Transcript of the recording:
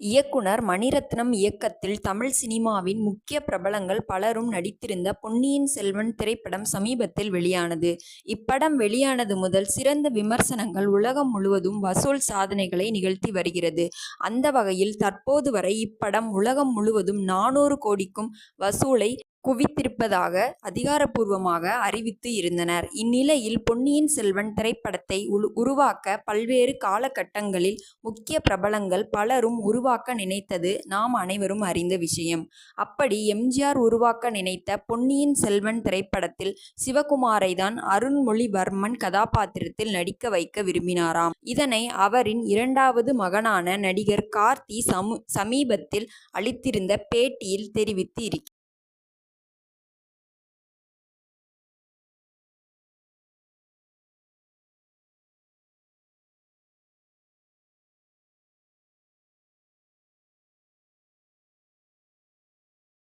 இயக்குனர் மணிரத்னம் இயக்கத்தில் தமிழ் சினிமாவின் முக்கிய பிரபலங்கள் பலரும் நடித்திருந்த பொன்னியின் செல்வன் திரைப்படம் சமீபத்தில் வெளியானது. இப்படம் வெளியானது முதல் சிறந்த விமர்சனங்கள் உலகம் முழுவதும் வசூல் சாதனைகளை நிகழ்த்தி வருகிறது. அந்த வகையில் தற்போது வரை இப்படம் உலகம் முழுவதும் நானூறு கோடிக்கும் வசூலை குவித்திருப்பதாக அதிகாரப்பூர்வமாக அறிவித்து இருந்தனர். இந்நிலையில் பொன்னியின் செல்வன் திரைப்படத்தை உருவாக்க பல்வேறு காலகட்டங்களில் முக்கிய பிரபலங்கள் பலரும் உருவாக்க நினைத்தது நாம் அனைவரும் அறிந்த விஷயம். அப்படி எம்ஜிஆர் உருவாக்க நினைத்த பொன்னியின் செல்வன் திரைப்படத்தில் சிவகுமாரை தான் அருண்மொழிவர்மன் கதாபாத்திரத்தில் நடிக்க வைக்க விரும்பினாராம். இதனை அவரின் இரண்டாவது மகனான நடிகர் கார்த்தி சமீபத்தில் அளித்திருந்த பேட்டியில் தெரிவித்து இருக்கிறார்.